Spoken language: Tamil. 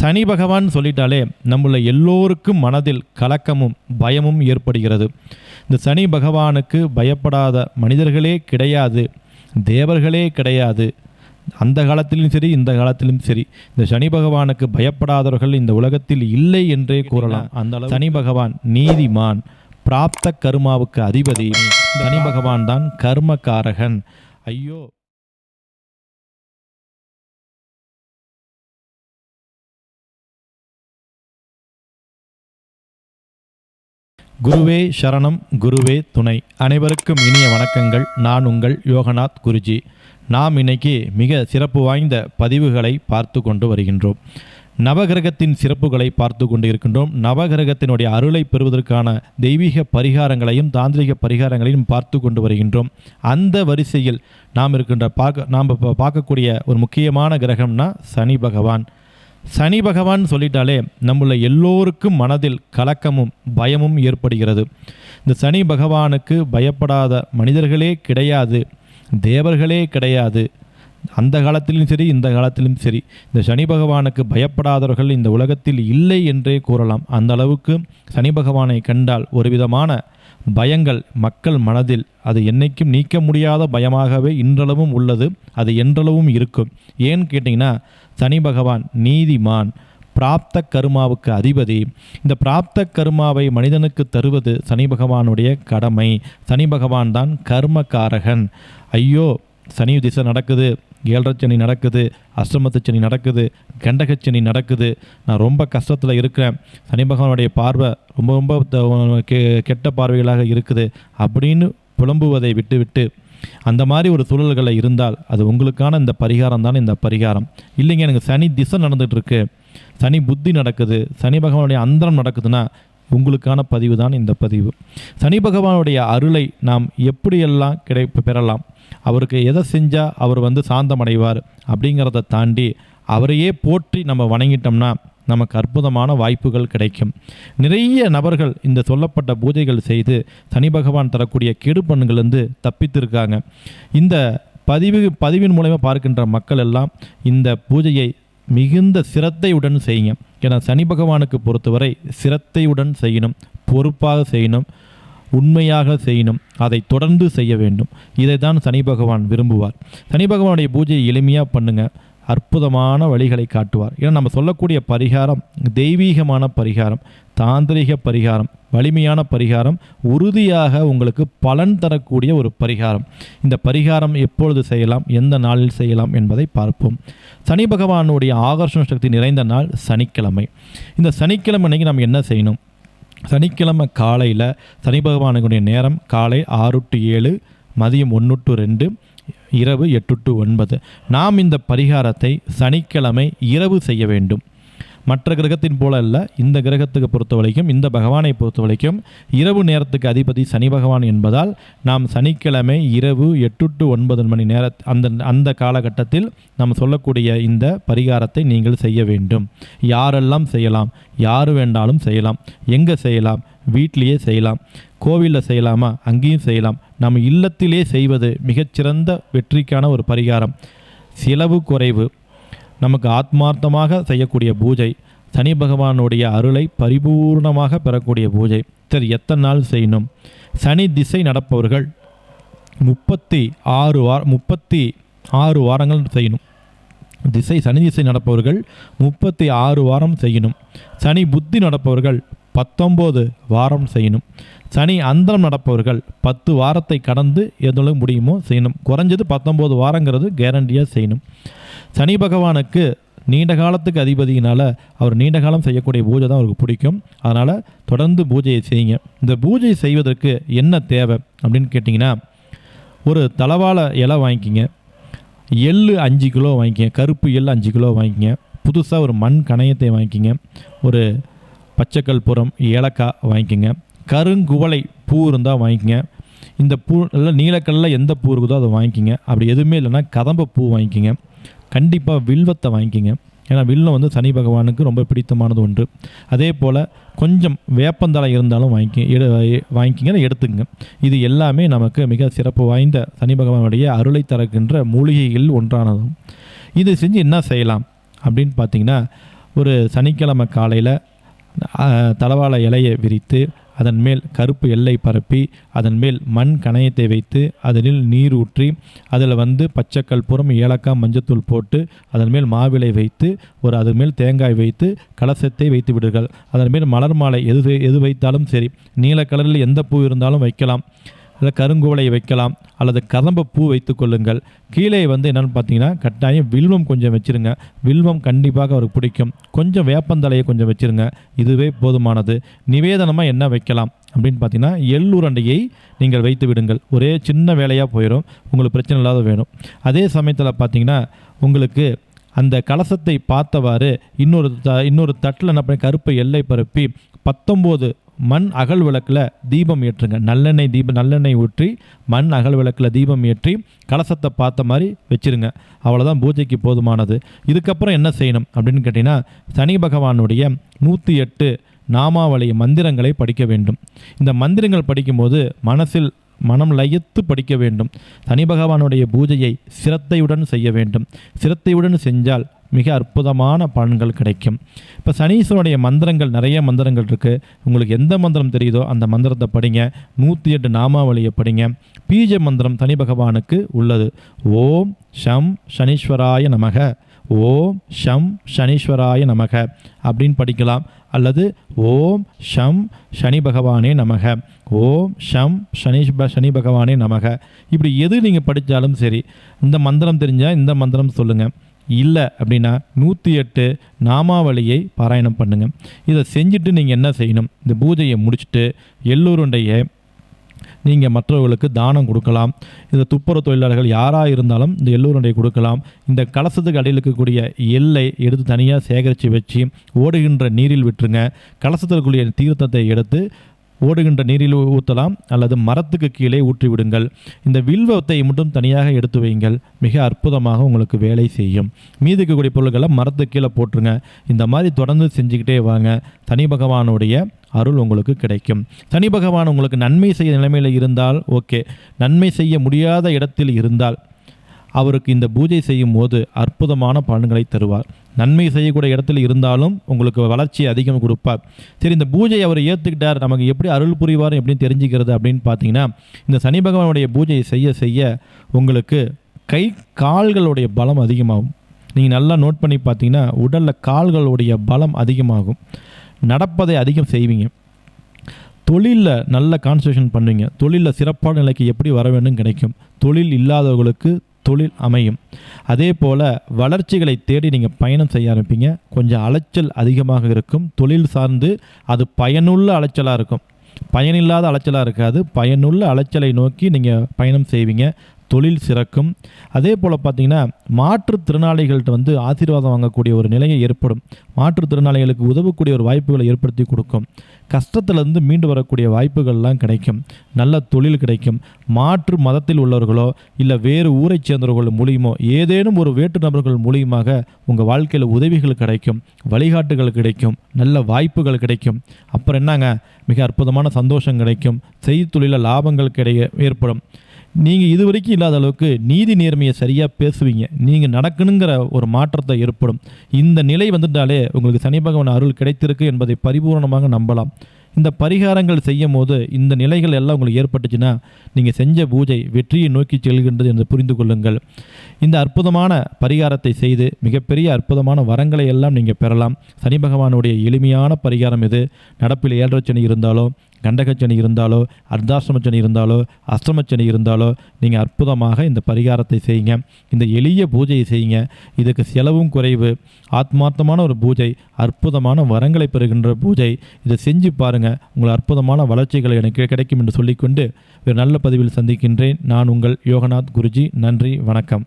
சனி பகவான் சொல்லிட்டாலே நம்மள எல்லோருக்கும் மனதில் கலக்கமும் பயமும் ஏற்படுகிறது. இந்த சனி பகவானுக்கு பயப்படாத மனிதர்களே கிடையாது தேவர்களே கிடையாது. அந்த காலத்திலும் சரி இந்த காலத்திலும் சரி. இந்த சனி பகவானுக்கு பயப்படாதவர்கள் இந்த உலகத்தில் இல்லை என்றே கூறலாம். அந்த சனி பகவான் நீதிமான் பிராப்த கர்மாவுக்கு அதிபதி. சனி பகவான் தான் கர்மகாரகன் ஐயோ குருவே சரணம் குருவே துணை. அனைவருக்கும் இனிய வணக்கங்கள். நான் உங்கள் யோகநாத் குருஜி. நாம் இன்னைக்கு மிக சிறப்பு வாய்ந்த பதிவுகளை பார்த்து கொண்டு வருகின்றோம். நவகிரகத்தின் சிறப்புகளை பார்த்து கொண்டு இருக்கின்றோம். நவகிரகத்தினுடைய அருளை பெறுவதற்கான தெய்வீக பரிகாரங்களையும் தாந்திரிக பரிகாரங்களையும் பார்த்து கொண்டு வருகின்றோம். அந்த வரிசையில் நாம் இருக்கின்ற பார்க்க நாம் இப்போ பார்க்கக்கூடிய ஒரு முக்கியமான கிரகம்னா சனி பகவான். சனி பகவான் சொல்லிட்டாலே நம்மள எல்லோருக்கும் மனதில் கலக்கமும் பயமும் ஏற்படுகிறது. இந்த சனி பகவானுக்கு பயப்படாத மனிதர்களே கிடையாது தேவர்களே கிடையாது. அந்த காலத்திலும் சரி இந்த காலத்திலும் சரி இந்த சனி பகவானுக்கு பயப்படாதவர்கள் இந்த உலகத்தில் இல்லை என்றே கூறலாம். அந்த அளவுக்கு சனி பகவானை கண்டால் ஒரு விதமான பயங்கள் மக்கள் மனதில் அது என்னைக்கும் நீக்க முடியாத பயமாகவே இன்றளவும் உள்ளது அது என்றளவும் இருக்கும். ஏன்னு கேட்டிங்கன்னா சனி பகவான் நீதிமான் பிராப்த கருமாவுக்கு அதிபதி. இந்த பிராப்த கருமாவை மனிதனுக்கு தருவது சனி பகவானுடைய கடமை. சனி பகவான் தான் கர்மகாரகன் ஐயோ சனி திசை நடக்குது. ஏழரை சனி நடக்குது அஷ்டமத்து சனி நடக்குது கண்டகச்சனி நடக்குது. நான் ரொம்ப கஷ்டத்தில் இருக்கிறேன். சனி பகவானுடைய பார்வை ரொம்ப ரொம்ப த- கெ- கெட்ட பார்வைகளாக இருக்குது அப்படின்னு புலம்புவதை விட்டுவிட்டு அந்த மாதிரி ஒரு சூழல்களில் இருந்தால் அது உங்களுக்கான இந்த பரிகாரம் தான் இந்த பரிகாரம். இல்லைங்க எனக்கு சனி திசை நடந்துகிட்ருக்கு சனி புத்தி நடக்குது. சனி பகவானுடைய அந்தரம் நடக்குதுன்னா உங்களுக்கான பதிவு தான் இந்த பதிவு. சனி பகவானுடைய அருளை நாம் எப்படியெல்லாம் கிடை பெறலாம்? அவருக்கு எதை செஞ்சால் அவர் வந்து சாந்தமடைவார் அப்படிங்கிறத தாண்டி அவரையே போற்றி நம்ம வணங்கிட்டோம்னா நமக்கு அற்புதமான வாய்ப்புகள் கிடைக்கும். நிறைய நபர்கள் இந்த சொல்லப்பட்ட பூஜைகள் செய்து சனி பகவான் தரக்கூடிய கெடு பண்ணுகளிலிருந்து தப்பித்திருக்காங்க. இந்த பதிவு பதிவின் மூலயமா பார்க்கின்ற மக்கள் எல்லாம் இந்த பூஜையை மிகுந்த சிரத்தையுடன் செய்யுங்க. என சனி பகவானுக்கு பொறுத்தவரை சிரத்தையுடன் செய்யணும் பொறுப்பாக செய்யணும் உண்மையாக செய்யணும் அதை தொடர்ந்து செய்ய வேண்டும். இதை தான் சனி பகவான் விரும்புவார். சனி பகவானுடைய பூஜையை எளிமையாக பண்ணுங்க. அற்புதமான வழிகளை காட்டுவார். ஏன்னா நம்ம சொல்லக்கூடிய பரிகாரம் தெய்வீகமான பரிகாரம் தாந்திரிக பரிகாரம் வலிமையான பரிகாரம் உறுதியாக உங்களுக்கு பலன் தரக்கூடிய ஒரு பரிகாரம். இந்த பரிகாரம் எப்பொழுது செய்யலாம் எந்த நாளில் செய்யலாம் என்பதை பார்ப்போம். சனி பகவானுடைய ஆகர்ஷண சக்தி நிறைந்த நாள் சனிக்கிழமை. இந்த சனிக்கிழமை அன்னைக்கு நம்ம என்ன செய்யணும்? சனிக்கிழமை காலையில் சனி பகவானுடைய நேரம் காலை ஆறு டு ஏழு மதியம் ஒன்று டு ரெண்டு இரவு எட்டு டு ஒன்பது. நாம் இந்த பரிகாரத்தை சனிக்கிழமை இரவு செய்ய வேண்டும். மற்ற கிரகத்தின் போல அல்ல இந்த கிரகத்துக்கு பொறுத்த வரைக்கும் இந்த பகவானை பொறுத்த வரைக்கும் இரவு நேரத்துக்கு அதிபதி சனி பகவான் என்பதால் நாம் சனிக்கிழமை இரவு எட்டு டு ஒன்பது மணி நேர அந்த அந்த காலகட்டத்தில் நாம் சொல்லக்கூடிய இந்த பரிகாரத்தை நீங்கள் செய்ய வேண்டும். யாரெல்லாம் செய்யலாம் யார் வேண்டாலும் செய்யலாம். எங்கே செய்யலாம் வீட்லேயே செய்யலாம். கோவிலில் செய்யலாமா அங்கேயும் செய்யலாம். நம்ம இல்லத்திலே செய்வது மிகச்சிறந்த வெற்றிக்கான ஒரு பரிகாரம். செலவு குறைவு. நமக்கு ஆத்மார்த்தமாக செய்யக்கூடிய பூஜை சனி பகவானுடைய அருளை பரிபூர்ணமாக பெறக்கூடிய பூஜை. சரி எத்தனை நாள் செய்யணும்? சனி திசை நடப்பவர்கள் முப்பத்தி ஆறு வார முப்பத்தி ஆறு வாரங்கள் செய்யணும். திசை சனி திசை நடப்பவர்கள் முப்பத்தி ஆறு வாரம் செய்யணும். சனி புத்தி நடப்பவர்கள் பத்தொம்போது வாரம் செய்யணும். சனி அந்தரம் நடப்பவர்கள் பத்து வாரத்தை கடந்து எவ்வளவு முடியுமோ செய்யணும். குறைஞ்சது பத்தொம்போது வாரங்கிறது கேரண்டியாக செய்யணும். சனி பகவானுக்கு நீண்ட காலத்துக்கு அதிபதியினால் அவர் நீண்ட காலம் செய்யக்கூடிய பூஜை தான் அவருக்கு பிடிக்கும். அதனால் தொடர்ந்து பூஜையை செய்யுங்க. இந்த பூஜை செய்வதற்கு என்ன தேவை அப்படின்னு கேட்டிங்கன்னா ஒரு தளவாழ இலை வாங்கிக்கிங்க. எள்ளு அஞ்சு கிலோ வாங்கிக்கங்க. கருப்பு எள்ளு அஞ்சு கிலோ வாங்கிக்கங்க. புதுசாக ஒரு மண் கணையத்தை வாங்கிக்கிங்க. ஒரு பச்சைக்கல் புறம் ஏலக்காய் வாங்கிக்கோங்க. கருங்குவளை பூ இருந்தால் வாங்கிக்கங்க. இந்த பூ இல்லை நீலக்கல்லில் எந்த பூ இருக்குதோ அதை வாங்கிக்கோங்க. அப்படி எதுவுமே இல்லைன்னா கதம்ப பூ வாங்கிக்கோங்க. கண்டிப்பாக வில்வத்தை வாங்கிக்கங்க. ஏன்னா வில்லம் வந்து சனி பகவானுக்கு ரொம்ப பிடித்தமானது ஒன்று. அதே போல் கொஞ்சம் வேப்பந்தலை இருந்தாலும் வாங்கி எடு வாங்கிக்கிங்க. எடுத்துக்கங்க. இது எல்லாமே நமக்கு மிக சிறப்பு வாய்ந்த சனி பகவானுடைய அருளை தரக்கின்ற மூலிகைகள் ஒன்றானதும். இது செஞ்சு என்ன செய்யலாம்? அப்படின்னு பார்த்தீங்கன்னா ஒரு சனிக்கிழமை காலையில் தளவாள இலையை விரித்து அதன் மேல் கருப்பு எல்லை பரப்பி அதன் மேல் மண் கணையத்தை வைத்து அதனில் நீர் ஊற்றி அதில் வந்து பச்சைக்கல் புறம் ஏலக்காய் மஞ்சத்தூள் போட்டு அதன் மேல் மாவிலை வைத்து ஒரு அதன் மேல் தேங்காய் வைத்து கலசத்தை வைத்து விடுங்கள். அதன் மேல் மலர் மாலை எது எது வைத்தாலும் சரி நீல கலரில் எந்த பூ இருந்தாலும் வைக்கலாம். இல்லை கருங்குவளை வைக்கலாம் அல்லது கதம்ப பூ வைத்து கொள்ளுங்கள். கீழே வந்து என்னென்னு பார்த்தீங்கன்னா கட்டாயம் வில்வம் கொஞ்சம் வச்சுருங்க. வில்வம் கண்டிப்பாக அவருக்கு பிடிக்கும். கொஞ்சம் வேப்பந்தலையை கொஞ்சம் வச்சுருங்க. இதுவே போதுமானது. நிவேதனமாக என்ன வைக்கலாம் அப்படின்னு பார்த்தீங்கன்னா எள்ளுரண்டையை நீங்கள் வைத்து விடுங்கள். ஒரே சின்ன வேலையாக போயிடும் உங்களுக்கு பிரச்சனை இல்லாத வேணும். அதே சமயத்தில் பார்த்தீங்கன்னா உங்களுக்கு அந்த கலசத்தை பார்த்தவாறு இன்னொரு த இன்னொரு தட்டில் என்ன பண்ணி கருப்பை எல்லை பரப்பி பத்தொம்போது மண் அகல் விளக்கில் தீபம் ஏற்றுங்க. நல்லெண்ணெய் தீபம் நல்லெண்ணெய் ஊற்றி மண் அகல் விளக்கில் தீபம் ஏற்றி கலசத்தை பார்த்த மாதிரி வச்சிருங்க. அவ்வளோதான் பூஜைக்கு போதுமானது. இதுக்கப்புறம் என்ன செய்யணும் அப்படின்னு கேட்டிங்கன்னா சனி பகவானுடைய நூற்றி எட்டு நாமாவளி மந்திரங்களை படிக்க வேண்டும். இந்த மந்திரங்கள் படிக்கும்போது மனசில் மனம் லயத்து படிக்க வேண்டும். சனி பகவானுடைய பூஜையை சிரத்தையுடன் செய்ய வேண்டும். சிரத்தையுடன் செஞ்சால் மிக அற்புதமான பலன்கள் கிடைக்கும். இப்போ சனீஸ்வரனுடைய மந்திரங்கள் நிறைய மந்திரங்கள் இருக்குது உங்களுக்கு எந்த மந்திரம் தெரியுதோ அந்த மந்திரத்தை படிங்க. நூற்றி எட்டு நாமாவளியை படிங்க. பீஜ மந்திரம் சனி பகவானுக்கு உள்ளது. ஓம் ஷம் சனீஸ்வராய நமக. ஓம் ஷம் சனீஸ்வராய நமக. அப்படின்னு படிக்கலாம். அல்லது ஓம் ஷம் சனி பகவானே நமக. ஓம் ஷம் சனீஷ் சனி பகவானே நமக. இப்படி எது நீங்கள் படித்தாலும் சரி இந்த மந்திரம் தெரிஞ்சால் இந்த மந்திரம் சொல்லுங்கள் இல்லை அப்படின்னா நூற்றி எட்டு நாமாவளியை பாராயணம் பண்ணுங்கள் இதை செஞ்சுட்டு நீங்கள் என்ன செய்யணும்? இந்த பூஜையை முடிச்சுட்டு எல்லோருடைய நீங்கள் மற்றவர்களுக்கு தானம் கொடுக்கலாம். இந்த துப்புரவு தொழிலாளர்கள் யாராக இருந்தாலும் இந்த எல்லோருடைய கொடுக்கலாம். இந்த கலசத்துக்கு அடியில் இருக்கக்கூடிய எல்லை எடுத்து தனியாக சேகரித்து வச்சு ஓடுகின்ற நீரில் விட்டுருங்க. கலசத்திற்குரிய தீர்த்தத்தை எடுத்து ஓடுகின்ற நீரில் ஊற்றலாம் அல்லது மரத்துக்கு கீழே ஊற்றி விடுங்கள் இந்த வில்வத்தை மட்டும் தனியாக எடுத்து வையுங்கள். மிக அற்புதமாக உங்களுக்கு வேலை செய்யும். மீதி இருக்கக்கூடிய பொருட்களை மரத்துக்கு கீழே போட்டுருங்க. இந்த மாதிரி தொடர்ந்து செஞ்சுக்கிட்டே வாங்க. தனி பகவானுடைய அருள் உங்களுக்கு கிடைக்கும். சனி பகவான் உங்களுக்கு நன்மை செய்ய நிலைமையில் இருந்தால் ஓகே. நன்மை செய்ய முடியாத இடத்தில் இருந்தால் அவருக்கு இந்த பூஜை செய்யும் போது அற்புதமான பலன்களை தருவார். நன்மை செய்யக்கூடிய இடத்துல இருந்தாலும் உங்களுக்கு வளர்ச்சி அதிகம் கொடுப்பார். சரி இந்த பூஜை அவர் ஏற்றுக்கிட்டார் நமக்கு எப்படி அருள் புரிவார் எப்படின்னு தெரிஞ்சுக்கிறது அப்படின்னு பார்த்தீங்கன்னா இந்த சனி பகவானுடைய பூஜையை செய்ய செய்ய உங்களுக்கு கை கால்களுடைய பலம் அதிகமாகும். நீங்கள் நல்லா நோட் பண்ணி பார்த்தீங்கன்னா உடலில் கால்களுடைய பலம் அதிகமாகும். நடப்பதை அதிகம் செய்வீங்க. தொழிலில் நல்ல கான்சன்ட்ரேஷன் பண்ணுவீங்க. தொழிலில் சிறப்பான நிலைக்கு எப்படி வர வேண்டும் கிடைக்கும். தொழில் இல்லாதவர்களுக்கு தொழில் அமையும். அதே போல் வளர்ச்சிகளை தேடி நீங்கள் பயணம் செய்ய ஆரம்பிப்பீங்க. கொஞ்சம் அலைச்சல் அதிகமாக இருக்கும். தொழில் சார்ந்து அது பயனுள்ள அலைச்சலாக இருக்கும். பயனில்லாத அலைச்சலாக இருக்காது. பயனுள்ள அலைச்சலை நோக்கி நீங்கள் பயணம் செய்வீங்க. தொழில் சிறக்கும். அதே போல் பார்த்திங்கன்னா மாற்றுத்திறனாளிகள்கிட்ட வந்து ஆசீர்வாதம் வாங்கக்கூடிய ஒரு நிலையை ஏற்படும். மாற்றுத்திறனாளிகளுக்கு உதவக்கூடிய ஒரு வாய்ப்புகளை ஏற்படுத்தி கொடுக்கும். கஷ்டத்திலிருந்து மீண்டு வரக்கூடிய வாய்ப்புகள்லாம் கிடைக்கும். நல்ல தொழில் கிடைக்கும். மாற்று மதத்தில் உள்ளவர்களோ இல்லை வேறு ஊரைச் சேர்ந்தவர்கள் மூலியமோ ஏதேனும் ஒரு வேற்று நபர்கள் மூலியமாக உங்கள் வாழ்க்கையில் உதவிகள் கிடைக்கும். வழிகாட்டுகள் கிடைக்கும். நல்ல வாய்ப்புகள் கிடைக்கும். அப்புறம் என்னங்க? மிக அற்புதமான சந்தோஷம் கிடைக்கும். செய்தொழிலில் லாபங்கள் கிடை ஏற்படும். நீங்கள் இது வரைக்கும் இல்லாத அளவுக்கு நீதி நேர்மையை சரியாக பேசுவீங்க. நீங்கள் நடக்கணுங்கிற ஒரு மாற்றத்தை ஏற்படும். இந்த நிலை வந்துட்டாலே உங்களுக்கு சனி பகவான் அருள் கிடைத்திருக்கு என்பதை பரிபூர்ணமாக நம்பலாம். இந்த பரிகாரங்கள் செய்யும் போது இந்த நிலைகள் எல்லாம் உங்களுக்கு ஏற்பட்டுச்சுன்னா நீங்கள் செஞ்ச பூஜை வெற்றியை நோக்கி செல்கின்றது என்று புரிந்து கொள்ளுங்கள். இந்த அற்புதமான பரிகாரத்தை செய்து மிகப்பெரிய அற்புதமான வரங்களை எல்லாம் நீங்கள் பெறலாம். சனி பகவானுடைய எளிமையான பரிகாரம் இது நடப்பில் ஏழரை சனி இருந்தாலோ கண்டகச்சனி இருந்தாலோ அர்த்தாசிரமச்சனி இருந்தாலோ அஷ்டமச்சனி இருந்தாலோ நீங்கள் அற்புதமாக இந்த பரிகாரத்தை செய்யுங்க. இந்த எளிய பூஜையை செய்யுங்க. இதுக்கு செலவும் குறைவு. ஆத்மார்த்தமான ஒரு பூஜை அற்புதமான வரங்களை பெறுகின்ற பூஜை. இதை செஞ்சு பாருங்கள் உங்கள் அற்புதமான வளர்ச்சிகள் எனக்கு கிடைக்கும் என்று சொல்லிக்கொண்டு ஒரு நல்ல பதிவில் சந்திக்கின்றேன். நான் உங்கள் யோகநாத் குருஜி. நன்றி வணக்கம்.